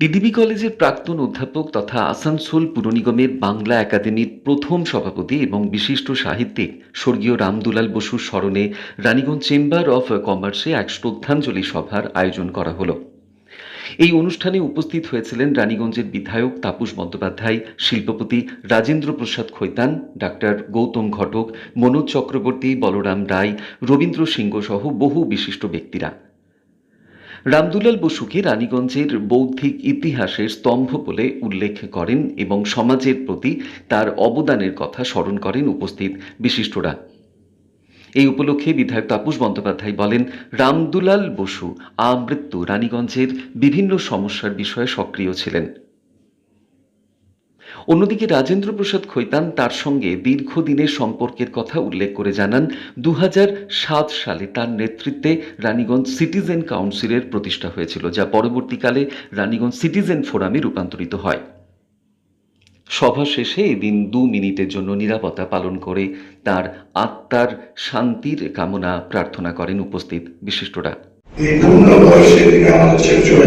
DDB কলেজের প্রাক্তন অধ্যাপক তথা আসানসোল পুর নিগমের বাংলা একাডেমির প্রথম সভাপতি এবং বিশিষ্ট সাহিত্যিক স্বর্গীয় রামদুলাল বসুর স্মরণে রানীগঞ্জ চেম্বার অফ কমার্সে এক শ্রদ্ধাঞ্জলি সভার আয়োজন করা হলো। এই অনুষ্ঠানে উপস্থিত হয়েছিলেন রানীগঞ্জের বিধায়ক তাপস বন্দ্যোপাধ্যায়, শিল্পপতি রাজেন্দ্র প্রসাদ খৈতান, ডাক্তার গৌতম ঘটক, মনোজ চক্রবর্তী, বলরাম রায়, রবীন্দ্র সিংহ সহ বহু বিশিষ্ট ব্যক্তিরা। রামদুলাল বসুকে রানীগঞ্জের বৌদ্ধিক ইতিহাসের স্তম্ভ বলে উল্লেখ করেন এবং সমাজের প্রতি তার অবদানের কথা স্মরণ করেন উপস্থিত বিশিষ্টরা। এই উপলক্ষে বিধায়ক তাপস বন্দ্যোপাধ্যায় বলেন, রামদুলাল বসু আমৃত্যু রানীগঞ্জের বিভিন্ন সমস্যার বিষয়ে সক্রিয় ছিলেন। অন্যদিকে রাজেন্দ্র প্রসাদ খৈতান তার সঙ্গে দীর্ঘদিনের সম্পর্কের কথা উল্লেখ করে জানান দু হাজার সাত সালে তার নেতৃত্বে রানীগঞ্জ সিটিজেন কাউন্সিলের প্রতিষ্ঠা হয়েছিল, যা পরবর্তীকালে রানীগঞ্জ সিটিজেন ফোরামে রূপান্তরিত হয়। সভা শেষে এদিন দু মিনিটের জন্য নিরাপত্তা পালন করে তার আত্মার শান্তির কামনা প্রার্থনা করেন উপস্থিত বিশিষ্টরা। এই পূর্ণ বয়সে আমাদের চলে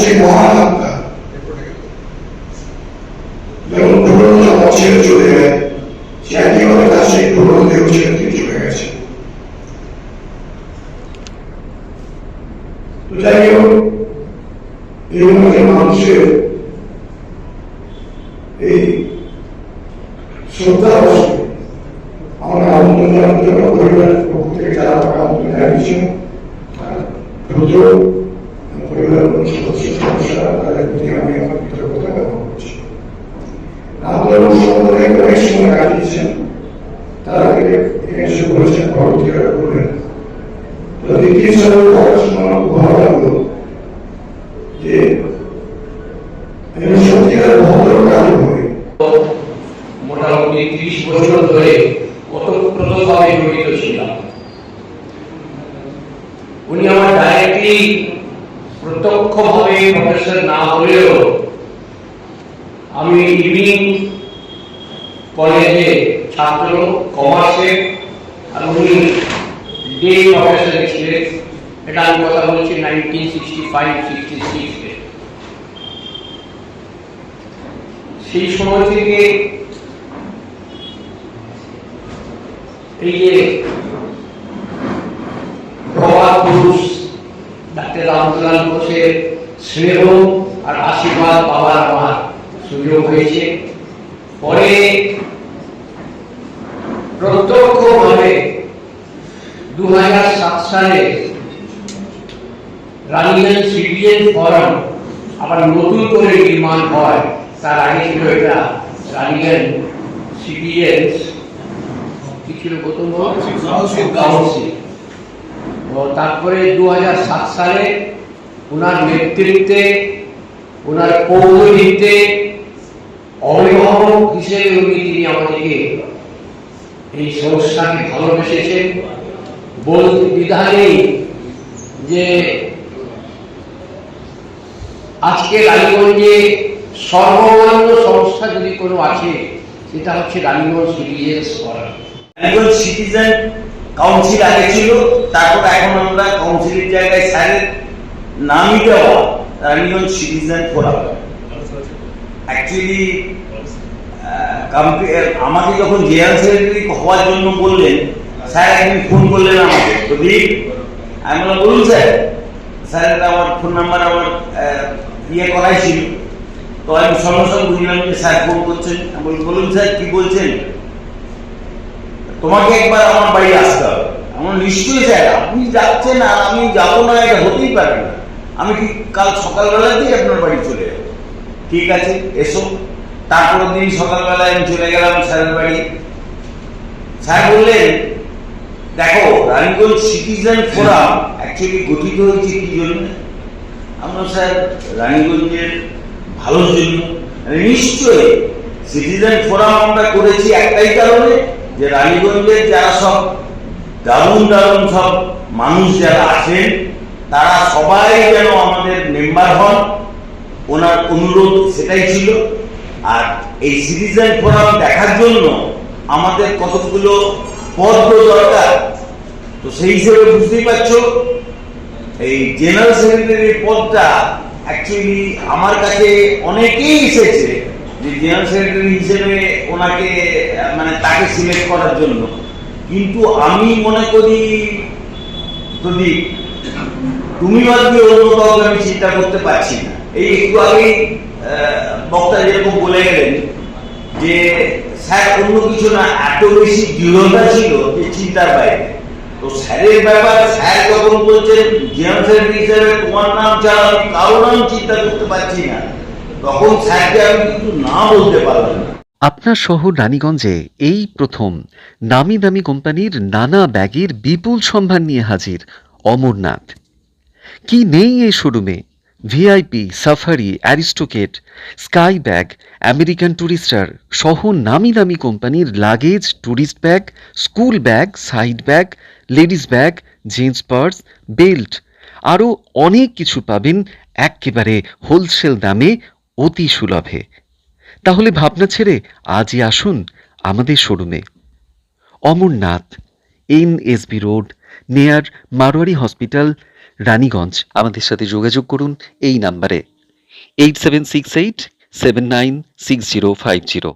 সেই মহান আত্মা যেমন পুরনো জন্ম ছেড়ে চলে যায় একইভাবে তার সেই পুরনো দেহ ছেড়ে তিনি চলে গেছে। যাই হোক, এই মধ্যে মানুষের এই শ্রদ্ধা বসে। আমরা আমন্ত্রণ জানানোর জন্য পরিবারের পক্ষ থেকে যারা আমাকে আমন্ত্রণ জানিয়েছেন, তার দ্রুত সদস্যরা তাদের প্রতি আমি আমার কৃতজ্ঞতা জ্ঞাপন করছি অনেক সময় কাটিয়েছেন তার আগে এসে বলেছেন পরবর্তীকালে করবেন তো দ্বিতীয় পড়াশোনা ভালো লাগল যে সত্যিকার ভদ্র কাজ হবে মোটামুটি ত্রিশ বছর ধরে ওতপ্রোতভাবে জড়িত ছিলাম। উনি আমার ডাইরেক্টলি প্রত্যক্ষভাবে প্রফেসর না হলেও আমি ইভিনিং কলেজে ছাত্র কমার্সে আর উনি ডে প্রফেসর ছিলেন এটা আমি কথা বলছি নাইনটিন সিক্সটি ফাইভ সিক্সটি সিক্সে সেই সময় থেকে এই যে ডাক্তার রামদুলাল ঘোষের স্নেহ আর আশীর্বাদ পাওয়ার আমার সুযোগ হয়েছে। পরে প্রত্যক্ষভাবে দু হাজার সাত সালে রানীগঞ্জ সিটিজেন ফোরাম আবার নতুন করে নির্মাণ হয় তার আগে ছিল এটা রানীগঞ্জ সিটিজেন্স কি ছিল প্রথম কাউন্সিল তারপরে দু হাজার সাত সালে ওনার নেতৃত্বে ওনার পৌরহিত্যে অভিভাবক হিসেবে উনি, তিনি আমাদেরকে এই সংস্থাকে ভালোবেসেছেন। বলতে যে আজকে রানীগঞ্জে সর্বমান্য সংস্থা যদি কোনো আছে, সেটা হচ্ছে Raniganj citizens forum Raniganj citizen council আগে ছিল, তারপর এখন আমরা কাউন্সিলের জায়গায় স্যারের নামই দেওয়া রানীগঞ্জ সিটিজেন ফোরাম অ্যাকচুয়ালি আমাকে যখন জেনারেল সেক্রেটারি হওয়ার জন্য বললেন, স্যার একদিন ফোন করলেন আমাকে। দিক, আমি বললাম, বলুন স্যার। স্যারের আমার ফোন নাম্বার আমার ইয়ে করাই ছিল। তো আমি সঙ্গে সঙ্গে বুঝলাম যে স্যার ফোন করছেন। বলুন স্যার কি বলছেন? তোমাকে একবার আমার বাড়ি আসতে হবে। আমার নিশ্চয়ই স্যার আপনি যাচ্ছেন আর আমি যাব না, এটা হতেই পারে আমি কি কাল সকালবেলাতেই আপনার বাড়ি চলে যাব। ঠিক আছে, এসো। তারপরের দিন সকালবেলায় আমি চলে গেলাম স্যারের বাড়ি। স্যার বললেন, দেখো, রানীগঞ্জ সিটিজেন ফোরাম অ্যাকচুয়ালি গঠিত হয়েছে কি জন্য? আমরা স্যার রানীগঞ্জের ভালোর জন্য। নিশ্চয়ই সিটিজেন ফোরাম আমরা করেছি একটাই কারণে যে রানীগঞ্জের যারা সব দারুণ দারুণ সব মানুষ যারা আছেন তারা সবাই যেন আমাদের মেম্বার হন, ওনার অনুরোধ সেটাই ছিল। আর এই সিটিজেন ফোরাম দেখার জন্য আমাদের কতগুলো পদ দরকার, তো সেই হিসেবে বুঝতেই পারছ, এই জেনারেল সেক্রেটারি পদটা অ্যাকচুয়ালি আমার কাছে অনেকেই এসেছে। জেনারেল সেক্রেটারি হিসেবে ওনাকে মানে তাকে সিলেক্ট করার জন্য। কিন্তু আমি মনে করি যদি তুমি বাদ দিয়ে অন্য কাউকে আমি চিন্তা করতে পারছি না। এই একটু আগেই বক্তা যেরকম বলে গেলেন যে, স্যার, অন্য কিছু না, এত বেশি দৃঢ়তা ছিল যে চিন্তার বাইরে। তো স্যারের ব্যাপার, স্যার যখন বলছেন জেনারেল সেক্রেটারি হিসেবে তোমার নাম ছাড়া আমি কারও নাম চিন্তা করতে পারছি না। তখন স্যারকে আমি কিন্তু না বলতে পারলাম আপনার শহর রানীগঞ্জে এই প্রথম নামি দামি কোম্পানির নানা ব্যাগের বিপুল সম্ভার নিয়ে হাজির অমরনাথ। কি নেই এই শোরুমে? VIP, Safari, Aristocrat, Sky bag, American Tourister সহ নামি দামি কোম্পানির luggage tourist bag, school bag, side bag, ladies bag, jeans purse, belt, আরও অনেক কিছু পাবেন এক্কেবারে হোলসেল দামে অতি সুলভে। তাহলে ভাবনা ছেড়ে আজই আসুন আমাদের শোরুমে। অমরনাথ, এন এসবি রোড, নেয়ার মারোয়ারি হসপিটাল, রানীগঞ্জ। আমাদের সাথে যোগাযোগ করুন এই নাম্বারে। Eight seven six eight seven nine six zero five zero.